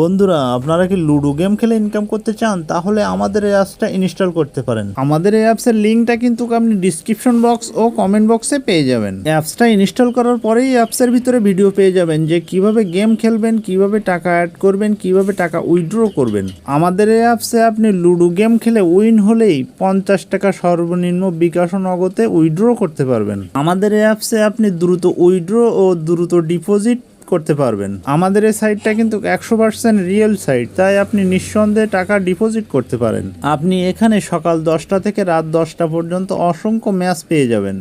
বন্ধুরা, আপনারা কি লুডো গেম খেলে ইনকাম করতে চান? তাহলে আমাদের এই অ্যাপসটা ইনস্টল করতে পারেন। আমাদের এই অ্যাপসের লিঙ্কটা কিন্তু আপনি ডিসক্রিপশন বক্স ও কমেন্ট বক্সে পেয়ে যাবেন। অ্যাপসটা ইনস্টল করার পরেই অ্যাপসের ভিতরে ভিডিও পেয়ে যাবেন যে কীভাবে গেম খেলবেন, কীভাবে টাকা অ্যাড করবেন, কীভাবে টাকা উইথড্র করবেন। আমাদের এই অ্যাপসে আপনি লুডো গেম খেলে উইন হলেই পঞ্চাশ টাকা সর্বনিম্ন বিকাশ নগদে উইথড্র করতে পারবেন। আমাদের এই অ্যাপসে আপনি দ্রুত উইথড্র ও দ্রুত ডিপোজিট করতে পারবেন। আমাদের এই সাইটটা কিন্তু একশো পার্সেন্ট রিয়েল সাইট তাই আপনি নিঃসন্দেহে টাকা ডিপোজিট করতে পারেন। আপনি এখানে সকাল দশটা থেকে রাত দশটা পর্যন্ত অসংখ্য ম্যাচ পেয়ে যাবেন।